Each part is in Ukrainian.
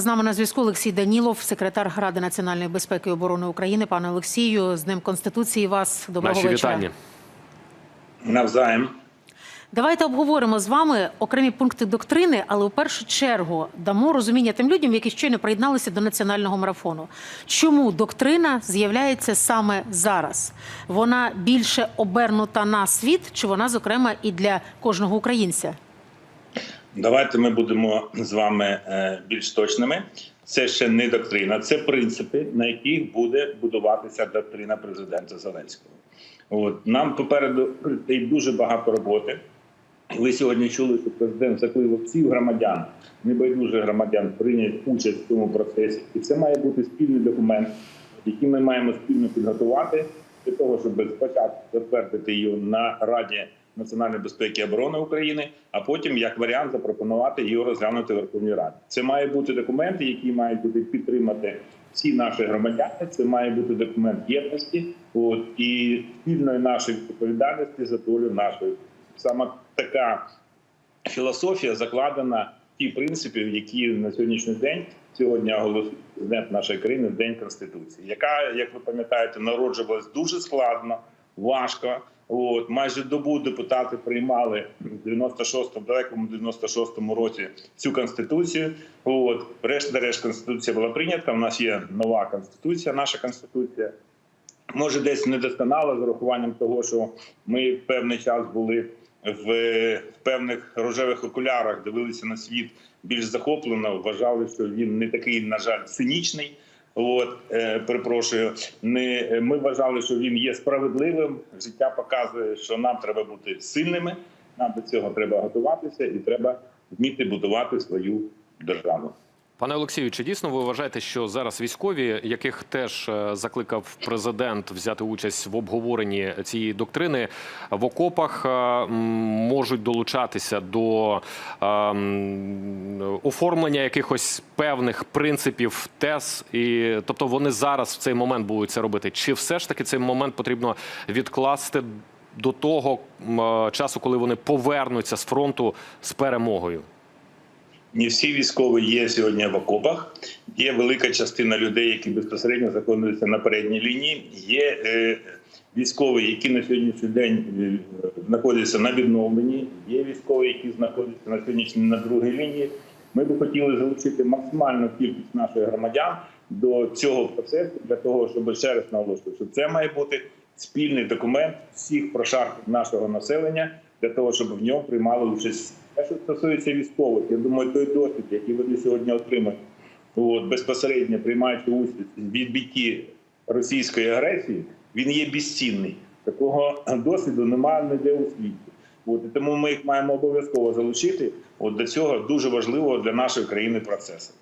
З нами на зв'язку Олексій Данілов, секретар Ради національної безпеки і оборони України. Пане Олексію, з ним Конституції вас доброго Наші вечора. вітання. Навзаєм. Давайте обговоримо з вами окремі пункти доктрини, але у першу чергу дамо розуміння тим людям, які щойно приєдналися до національного марафону. Чому доктрина з'являється саме зараз? Вона більше обернута на світ, чи вона, зокрема, і для кожного українця? Давайте ми будемо з вами е, більш точними. Це ще не доктрина, це принципи, на яких буде будуватися доктрина президента Зеленського. От нам попереду дуже багато роботи. Ви сьогодні чули, що президент закликав всіх громадян, небайдужих громадян, прийняти участь в цьому процесі, і це має бути спільний документ, який ми маємо спільно підготувати для того, щоб спочатку затвердити його на Раді національної безпеки і оборони України, а потім як варіант запропонувати його розглянути Верховній Раді. Це має бути документи, які мають бути підтримати всі наші громадяни. Це має бути документ єдності, от і спільної нашої відповідальності за долю нашої. Саме така філософія закладена в ті принципів, які на сьогоднішній день сьогодні оголосив президент нашої країни в День Конституції, яка, як ви пам'ятаєте, народжувалась дуже складно, важко. От майже добу депутати приймали в 96-му, далекому 96-му році цю конституцію. От решта-решт конституція була прийнята. У нас є нова конституція, наша конституція. Може, десь недосконала з урахуванням того, що ми певний час були в певних рожевих окулярах, дивилися на світ більш захоплено, вважали, що він не такий, на жаль, цинічний. От е, перепрошую, не ми вважали, що він є справедливим. Життя показує, що нам треба бути сильними. Нам до цього треба готуватися, і треба вміти будувати свою державу. Пане Олексію, чи дійсно ви вважаєте, що зараз військові, яких теж е, закликав президент взяти участь в обговоренні цієї доктрини, в окопах е, можуть долучатися до е, оформлення якихось певних принципів тез, і тобто вони зараз в цей момент будуть це робити? Чи все ж таки цей момент потрібно відкласти до того часу, коли вони повернуться з фронту з перемогою? Не всі військові є сьогодні в окопах. Є велика частина людей, які безпосередньо знаходяться на передній лінії. Є е, військові, які на сьогоднішній день е, знаходяться на відновленні. Є військові, які знаходяться на сьогоднішній на другій лінії. Ми би хотіли залучити максимальну кількість наших громадян до цього процесу для того, щоб ще раз наголошую, що це має бути спільний документ всіх прошарків нашого населення для того, щоб в ньому приймали участь. Те, що стосується військових, я думаю, той досвід, який вони сьогодні отримають, от, безпосередньо приймаючи участь в відбитті російської агресії, він є безцінний. Такого досвіду немає ніде у світі. От, і тому ми їх маємо обов'язково залучити. От до цього дуже важливого для нашої країни процесу.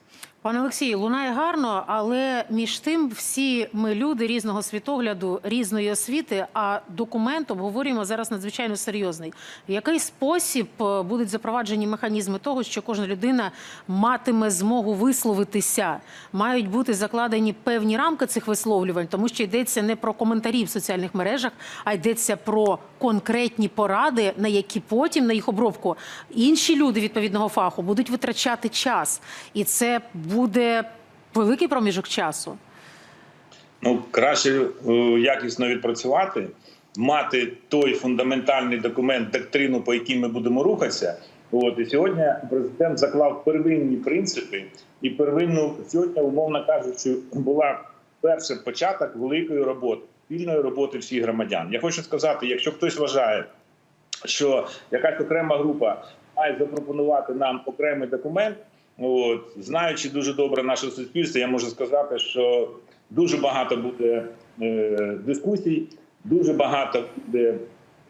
Пане Олексію, лунає гарно, але між тим всі ми люди різного світогляду, різної освіти. А документ обговорюємо зараз надзвичайно серйозний. В який спосіб е, будуть запроваджені механізми того, що кожна людина матиме змогу висловитися? Мають бути закладені певні рамки цих висловлювань, тому що йдеться не про коментарі в соціальних мережах, а йдеться про конкретні поради, на які потім на їх обробку інші люди відповідного фаху будуть витрачати час, і це буде великий проміжок часу. Ну краще е, якісно відпрацювати, мати той фундаментальний документ, доктрину, по якій ми будемо рухатися. От і сьогодні президент заклав первинні принципи, і первинну сьогодні, умовно кажучи, була перший початок великої роботи, спільної роботи всіх громадян. Я хочу сказати, якщо хтось вважає, що якась окрема група має запропонувати нам окремий документ. От знаючи дуже добре наше суспільство, я можу сказати, що дуже багато буде е, дискусій, дуже багато буде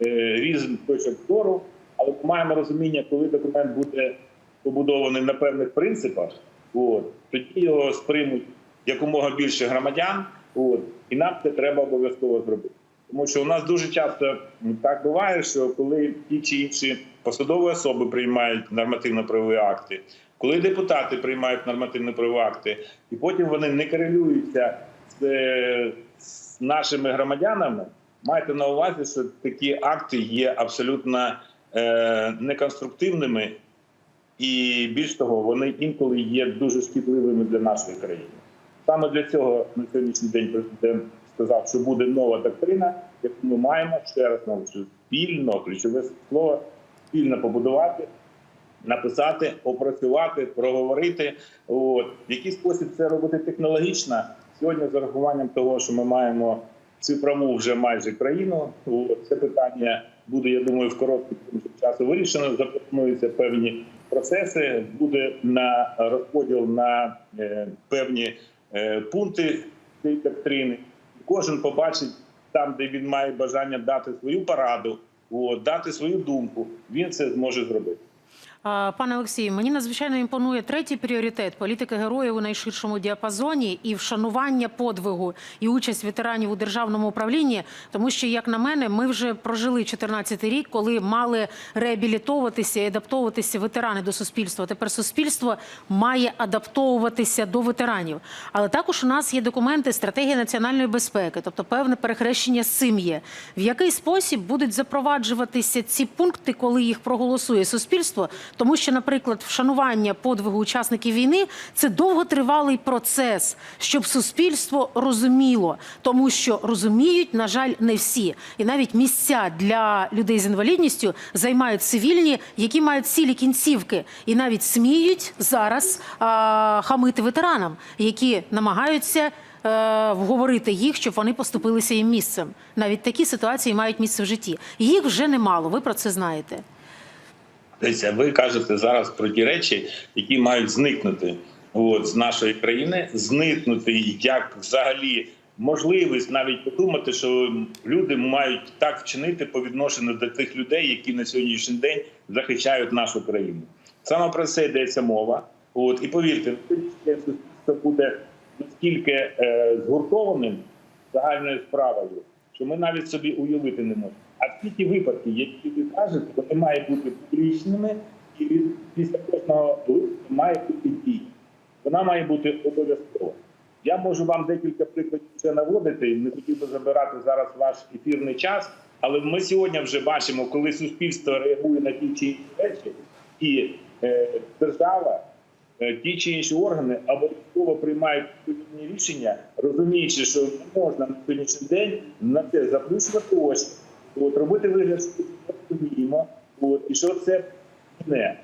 е, різних точок зору. Але ми маємо розуміння, коли документ буде побудований на певних принципах, от тоді його сприймуть якомога більше громадян. От і нам це треба обов'язково зробити. Тому що у нас дуже часто так буває, що коли ті чи інші посадові особи приймають нормативно-правові акти, коли депутати приймають нормативно-правові акти, і потім вони не корелюються з, е, з нашими громадянами, майте на увазі, що такі акти є абсолютно е, неконструктивними і більш того, вони інколи є дуже шкідливими для нашої країни. Саме для цього на сьогоднішній день президент сказав, що буде нова доктрина, яку ми маємо ще раз наголошую, спільно ключове слово спільно побудувати, написати, опрацювати, проговорити. От в який спосіб це робити технологічно сьогодні, з урахуванням того, що ми маємо цифрову вже майже країну. Це питання буде, я думаю, в короткий часу вирішено. Запропонуються певні процеси, буде на розподіл на е, певні пункти цієї доктрини. Кожен побачить там, де він має бажання дати свою пораду, дати свою думку. Він це зможе зробити. Пане Олексію, мені надзвичайно імпонує третій пріоритет політики героїв у найширшому діапазоні і вшанування подвигу і участь ветеранів у державному управлінні. Тому що, як на мене, ми вже прожили 14-й рік, коли мали реабілітовуватися і адаптовуватися ветерани до суспільства. Тепер суспільство має адаптовуватися до ветеранів. Але також у нас є документи стратегії національної безпеки, тобто певне перехрещення з цим є. В який спосіб будуть запроваджуватися ці пункти, коли їх проголосує суспільство? Тому що, наприклад, вшанування подвигу учасників війни це довготривалий процес, щоб суспільство розуміло, тому що розуміють, на жаль, не всі, і навіть місця для людей з інвалідністю займають цивільні, які мають цілі кінцівки, і навіть сміють зараз а, хамити ветеранам, які намагаються. е, Вговорити їх, щоб вони поступилися їм місцем. Навіть такі ситуації мають місце в житті. Їх вже немало. Ви про це знаєте. Дивіться, ви кажете зараз про ті речі, які мають зникнути от, з нашої країни, зникнути як взагалі можливість навіть подумати, що люди мають так вчинити по відношенню до тих людей, які на сьогоднішній день захищають нашу країну. Саме про це йдеться мова. От і повірте, суспільство буде настільки е, згуртованим загальною справою, що ми навіть собі уявити не можемо. А всі ті випадки, які ви кажете, вони мають бути публічними, і від після кожного листу має бути дій. Вона має бути обов'язкова. Я можу вам декілька прикладів це наводити. Не хотів би забирати зараз ваш ефірний час, але ми сьогодні вже бачимо, коли суспільство реагує на ті чи інші речі, і е, держава, е, ті чи інші органи обов'язково приймають відповідні рішення, розуміючи, що не можна на сьогоднішній день на це заплющувати очі, от, робити вигляд, що ми розуміємо, от, і що це не.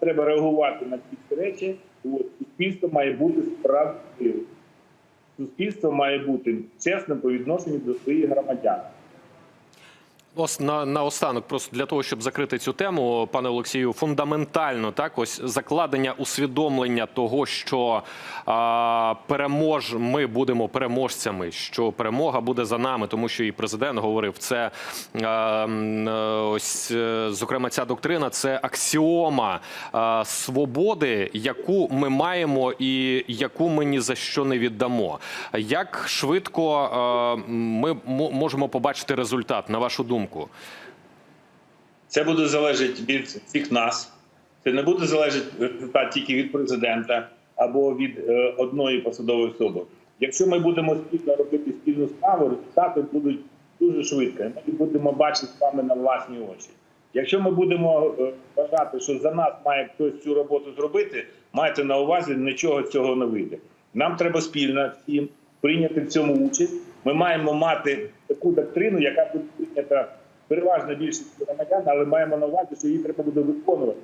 Треба реагувати на ці речі. От, суспільство має бути справедливим. Суспільство має бути чесним по відношенню до своїх громадян. Ос на наостанок, просто для того, щоб закрити цю тему, пане Олексію, фундаментально так, ось закладення усвідомлення того, що а, перемож, ми будемо переможцями, що перемога буде за нами, тому що і президент говорив, це а, ось зокрема ця доктрина, це аксіома а, свободи, яку ми маємо і яку ми ні за що не віддамо. Як швидко а, ми можемо побачити результат, на вашу думку? Це буде залежати від всіх нас. Це не буде залежати результат тільки від президента або від е, одної посадової особи. Якщо ми будемо спільно робити спільну справу, результати будуть дуже швидко. Ми будемо бачити з вами на власні очі. Якщо ми будемо е, вважати, що за нас має хтось цю роботу зробити, майте на увазі, нічого цього не вийде. Нам треба спільно всім прийняти в цьому участь. Ми маємо мати таку доктрину, яка буде прийнята переважно більшість громадян, але маємо на увазі, що її треба буде виконувати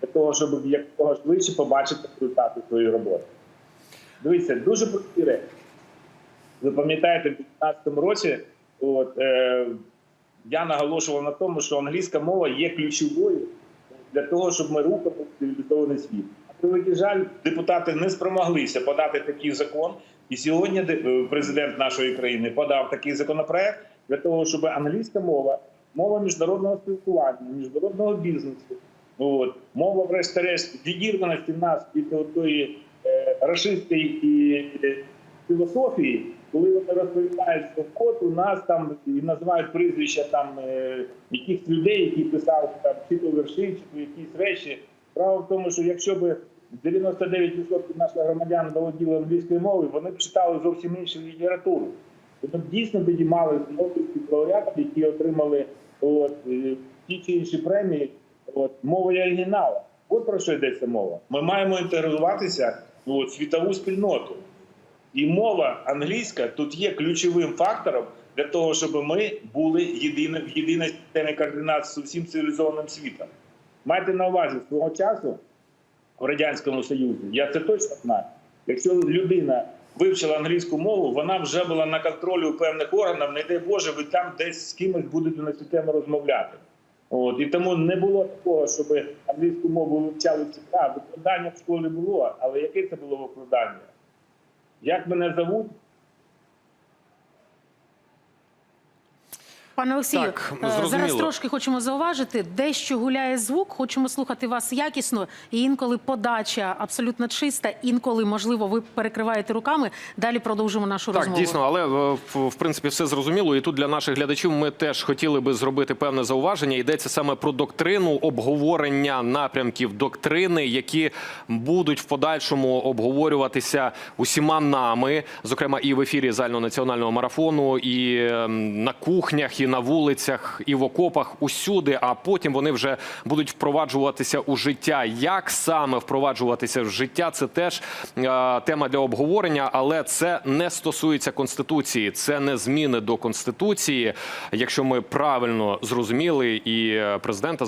для того, щоб якого швидше побачити результати своєї роботи. Дивіться, дуже прості речі. Ви пам'ятаєте, в 2015 році от, е, я наголошував на тому, що англійська мова є ключовою для того, щоб ми рухали цивілізований світ. А превеликий жаль, депутати не спромоглися подати такий закон. І сьогодні е, президент нашої країни подав такий законопроект для того, щоб англійська мова, мова міжнародного спілкування, міжнародного бізнесу, от, мова, врешті-решт, відірваності нас від тої е, рашистської е, філософії, коли вони розповідають, що от у нас там і називають прізвища там е, якихось людей, які писали там чи то верши, чи то якісь речі. Справа в тому, що якщо б 99% наших громадян володіли англійською мовою, вони б читали зовсім іншу літературу. Б дійсно тоді мали нобелівських лауреатів, які отримали от, е, ті чи інші премії от, мовою оригіналу. От про що йдеться мова. Ми маємо інтегруватися в світову спільноту. І мова англійська тут є ключовим фактором для того, щоб ми були єдино, в єдиній системі координат з усім цивілізованим світом. Майте на увазі свого часу в Радянському Союзі, я це точно знаю. Якщо людина вивчила англійську мову, вона вже була на контролі у певних органів, не дай Боже, ви там десь з кимось будете на цю тему розмовляти. От і тому не було такого, щоб англійську мову вивчали. А, викладання в школі було, але яке це було викладання? Як мене зовуть? Пане Олексію, Так, е, зараз трошки хочемо зауважити, дещо гуляє звук, хочемо слухати вас якісно, і інколи подача абсолютно чиста, інколи, можливо, ви перекриваєте руками. Далі продовжимо нашу Так, розмову. дійсно, але е, в, принципі все зрозуміло. І тут для наших глядачів ми теж хотіли би зробити певне зауваження. Йдеться саме про доктрину, обговорення напрямків доктрини, які будуть в подальшому обговорюватися усіма нами, зокрема і в ефірі загальнонаціонального марафону, і ем, на кухнях, і на вулицях, і в окопах, усюди. А потім вони вже будуть впроваджуватися у життя. Як саме впроваджуватися в життя? Це теж е, тема для обговорення, але це не стосується конституції. Це не зміни до конституції. Якщо ми правильно зрозуміли, і е, президента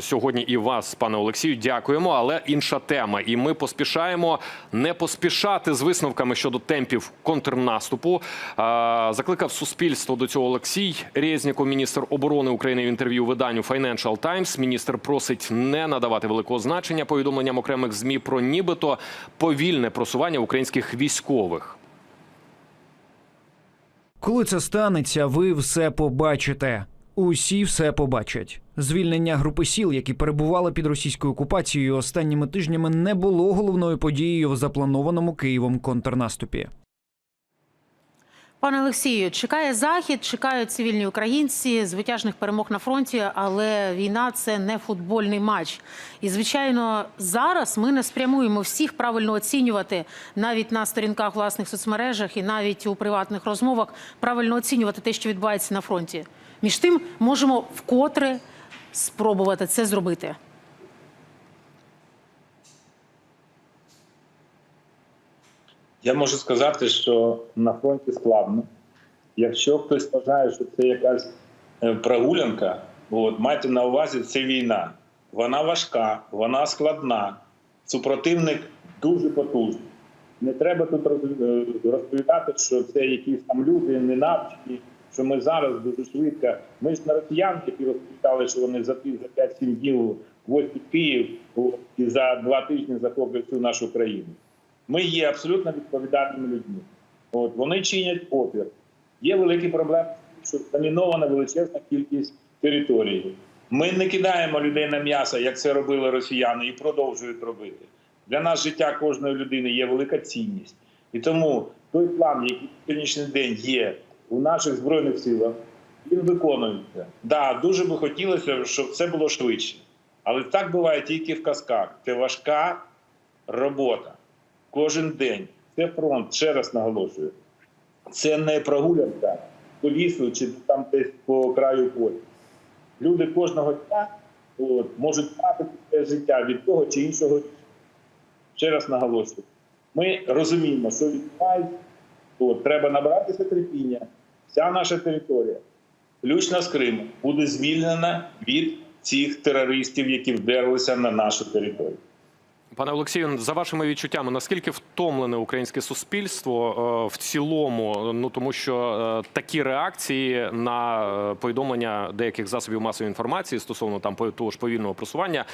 сьогодні, і вас, пане Олексію, дякуємо. Але інша тема, і ми поспішаємо не поспішати з висновками щодо темпів контрнаступу. Е, Закликав суспільство до цього Олексій Резніков, міністр оборони України в інтерв'ю виданню Financial Times. Міністр просить не надавати великого значення повідомленням окремих змі про нібито повільне просування українських військових. Коли це станеться, ви все побачите. Усі все побачать. Звільнення групи сіл, які перебували під російською окупацією останніми тижнями, не було головною подією в запланованому Києвом контрнаступі. Пане Олексію, чекає захід, чекають цивільні українці, звитяжних перемог на фронті, але війна це не футбольний матч. І звичайно, зараз ми не спрямуємо всіх правильно оцінювати навіть на сторінках власних соцмережах і навіть у приватних розмовах правильно оцінювати те, що відбувається на фронті. Між тим, можемо вкотре спробувати це зробити. Я можу сказати, що на фронті складно. Якщо хтось вважає, що це якась е, прогулянка, от, майте на увазі, це війна. Вона важка, вона складна. Супротивник дуже потужний. Не треба тут е, розповідати, що це якісь там люди ненавчені, що ми зараз дуже швидко. Ми ж на росіян, які розповідали, що вони за ті- за 5-7 днів возять Київ і за два тижні захоплять всю нашу країну. Ми є абсолютно відповідальними людьми. От вони чинять опір. Є великі проблеми, що замінована величезна кількість території. Ми не кидаємо людей на м'ясо, як це робили росіяни, і продовжують робити. Для нас життя кожної людини є велика цінність. І тому той план, який на сьогоднішній день є у наших збройних силах, він виконується. Да, дуже би хотілося, щоб це було швидше. Але так буває тільки в казках. Це важка робота кожен день. Це фронт, ще раз наголошую. Це не прогулянка по лісу чи там десь по краю поля. Люди кожного дня от, можуть втратити своє життя від того чи іншого. Ще раз наголошую. Ми розуміємо, що відбувається. От, треба набратися терпіння. Вся наша територія, включно з Криму, буде звільнена від цих терористів, які вдерлися на нашу територію. Пане Олексію, за вашими відчуттями, наскільки втомлене українське суспільство е, в цілому? Ну тому що е, такі реакції на е, повідомлення деяких засобів масової інформації стосовно там того ж повільного просування,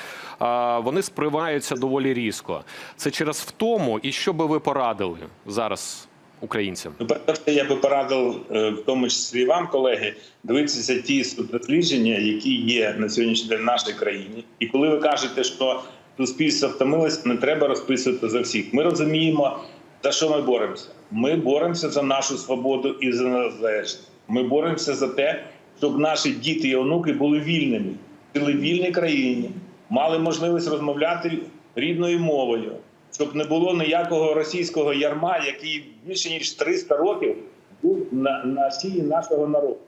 вони сприймаються доволі різко. Це через втому, і що би ви порадили зараз українцям? Ну, перш за все, я би порадив, в тому числі вам, колеги, дивитися ті дослідження, які є на сьогоднішній день в нашій країні. І коли ви кажете, що суспільство втомилося, не треба розписувати за всіх. Ми розуміємо, за що ми боремося. Ми боремося за нашу свободу і за незалежність. Ми боремося за те, щоб наші діти і онуки були вільними, жили в вільній країні, мали можливість розмовляти рідною мовою, щоб не було ніякого російського ярма, який більше ніж 300 років був на, на шиї нашого народу.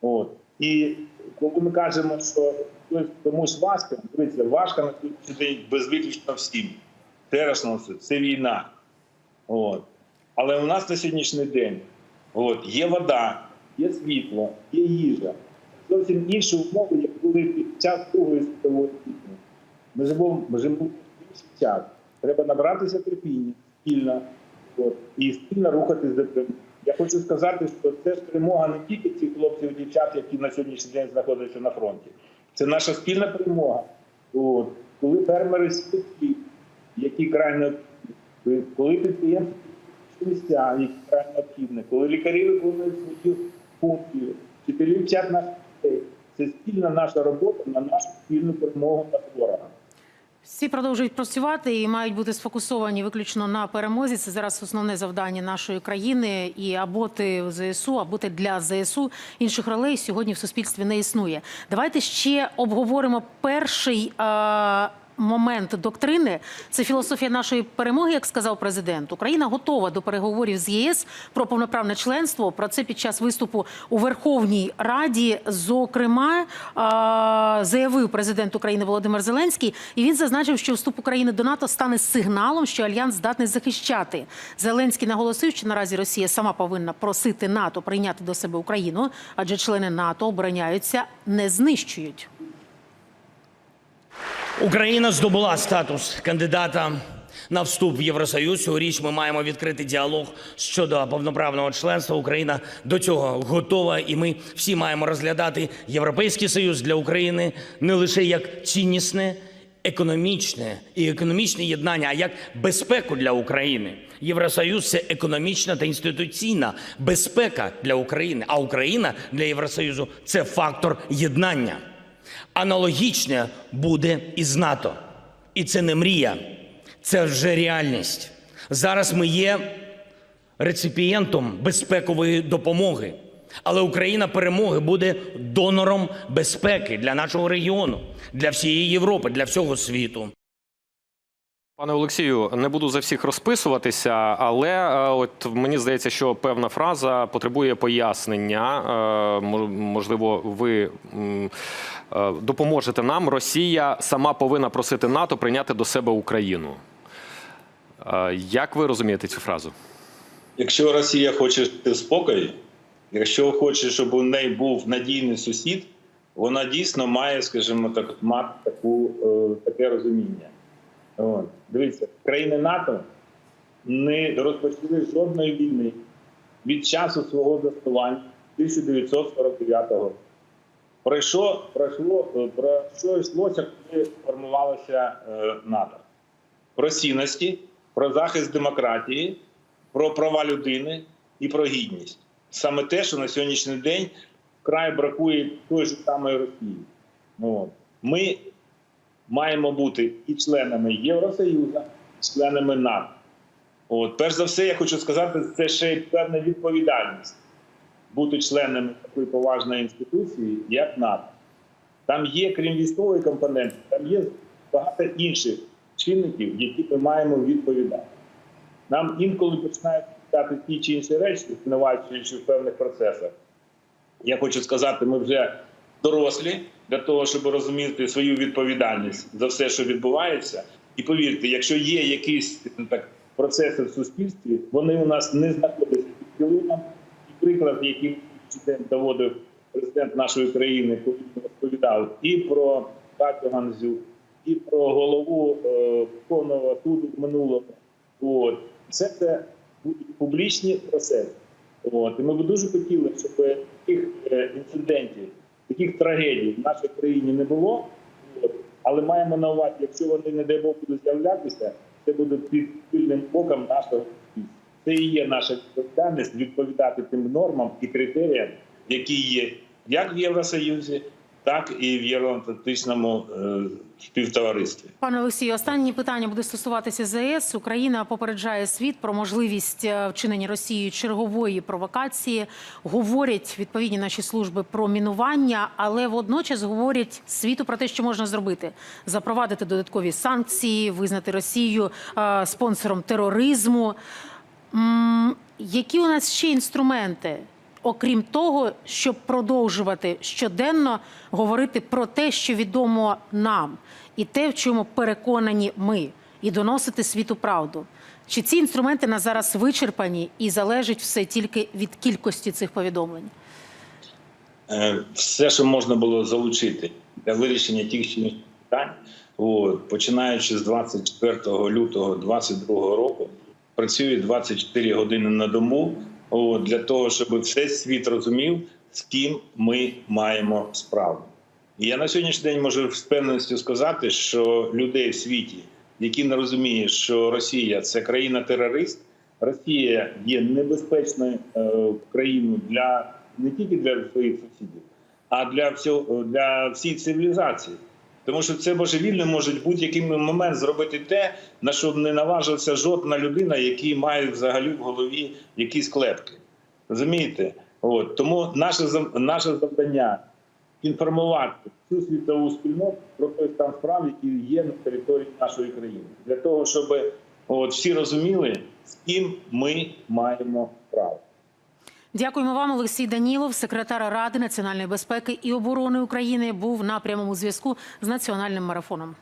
От. І коли ми кажемо, що хтось комусь важко, дивіться, важко на сьогоднішній день безвиключно всім. Теж це війна. От. Але у нас на сьогоднішній день от, є вода, є світло, є їжа. Зовсім інші умови, як були під час Другої світової війни. Ми живемо, ми живемо час. Треба набратися терпіння спільно от, і спільно рухатись до перемоги. Я хочу сказати, що це ж перемога не тільки цих хлопців і дівчат, які на сьогоднішній день знаходяться на фронті. Це наша спільна перемога. От, коли фермери сільські, які край необхідні, коли підприємства місця, які край необхідні, коли лікарі виконують свої функції, вчителі вчать наших дітей. Це спільна наша робота на нашу спільну перемогу над ворогом. Всі продовжують працювати і мають бути сфокусовані виключно на перемозі. Це зараз основне завдання нашої країни. І або ти в ЗСУ, або ти для ЗСУ. Інших ролей сьогодні в суспільстві не існує. Давайте ще обговоримо перший. е, Момент доктрини це філософія нашої перемоги, як сказав президент. Україна готова до переговорів з ЄС про повноправне членство. Про це під час виступу у Верховній Раді. Зокрема, заявив президент України Володимир Зеленський, і він зазначив, що вступ України до НАТО стане сигналом, що альянс здатний захищати. Зеленський наголосив, що наразі Росія сама повинна просити НАТО прийняти до себе Україну, адже члени НАТО обороняються, не знищують. Україна здобула статус кандидата на вступ в Євросоюз. Цьогоріч ми маємо відкрити діалог щодо повноправного членства. Україна до цього готова, і ми всі маємо розглядати Європейський Союз для України не лише як ціннісне. Економічне і економічне єднання, а як безпеку для України. Євросоюз це економічна та інституційна безпека для України. А Україна для Євросоюзу це фактор єднання. Аналогічне буде і з НАТО. І це не мрія, це вже реальність. Зараз ми є реципієнтом безпекової допомоги. Але Україна перемоги буде донором безпеки для нашого регіону, для всієї Європи, для всього світу. Пане Олексію, не буду за всіх розписуватися, але е, от мені здається, що певна фраза потребує пояснення. Е, Можливо, ви е, допоможете нам. Росія сама повинна просити НАТО прийняти до себе Україну. Як ви розумієте цю фразу? Якщо Росія хоче спокої, якщо хоче, щоб у неї був надійний сусід, вона дійсно має, скажімо так, мати таку, таке розуміння. Дивіться, країни НАТО не розпочали жодної війни від часу свого заснування 1949 року. Пройшло, пройшло, е, про що йшлося, коли формувалося е, НАТО? Про цінності, про захист демократії, про права людини і про гідність. Саме те, що на сьогоднішній день вкрай бракує той же самої Росії. Ми маємо бути і членами Євросоюзу, і членами НАТО. От, перш за все, я хочу сказати, це ще й певна відповідальність бути членами такої поважної інституції, як НАТО. Там є, крім військової компоненти, там є багато інших чинників, які ми маємо відповідати. Нам інколи починають питати ті чи інші речі, звинувачуючи в певних процесах. Я хочу сказати, ми вже дорослі для того, щоб розуміти свою відповідальність за все, що відбувається. І повірте, якщо є якісь так процеси в суспільстві, вони у нас не знаходяться під пілоном. І приклад, який доводив президент нашої країни, коли розповідав і про Катю Ганзю, і про голову Верховного суду в минулому. От все це будуть публічні процеси. От і ми б дуже хотіли, щоб таких е, інцидентів, таких трагедій в нашій країні не було. Але маємо на увазі, якщо вони не дай Бог будуть з'являтися, це буде під пильним оком нашого суспільства. Це і є наша відповідальність відповідати тим нормам і критеріям, які є як в Євросоюзі, так і в євроатлантичному е, співтоваристві. Пане Олексію, останнє питання буде стосуватися ЗС. Україна попереджає світ про можливість е, вчинення Росією чергової провокації. Говорять відповідні наші служби про мінування, але водночас говорять світу про те, що можна зробити: запровадити додаткові санкції, визнати Росію е, спонсором тероризму. Які у нас ще інструменти? Окрім того, щоб продовжувати щоденно говорити про те, що відомо нам, і те, в чому переконані ми, і доносити світу правду. Чи ці інструменти на зараз вичерпані і залежить все тільки від кількості цих повідомлень? Е, все, що можна було залучити для вирішення тих чи інших питань, от, починаючи з 24 лютого 2022 року, працює 24 години на дому от, для того, щоб весь світ розумів, з ким ми маємо справу. І я на сьогоднішній день можу з певністю сказати, що людей в світі, які не розуміють, що Росія це країна-терорист, Росія є небезпечною е, країною для не тільки для своїх сусідів, а для всього для всієї цивілізації. Тому що це божевільно може будь-який момент зробити те, на що не наважився жодна людина, який має взагалі в голові якісь клепки. Розумієте? От тому наше наше завдання інформувати всю світову спільноту про той стан справ, який є на території нашої країни, для того, щоб от всі розуміли, з ким ми маємо справу. Дякуємо вам, Олексій Данілов, секретар Ради національної безпеки і оборони України, був на прямому зв'язку з національним марафоном.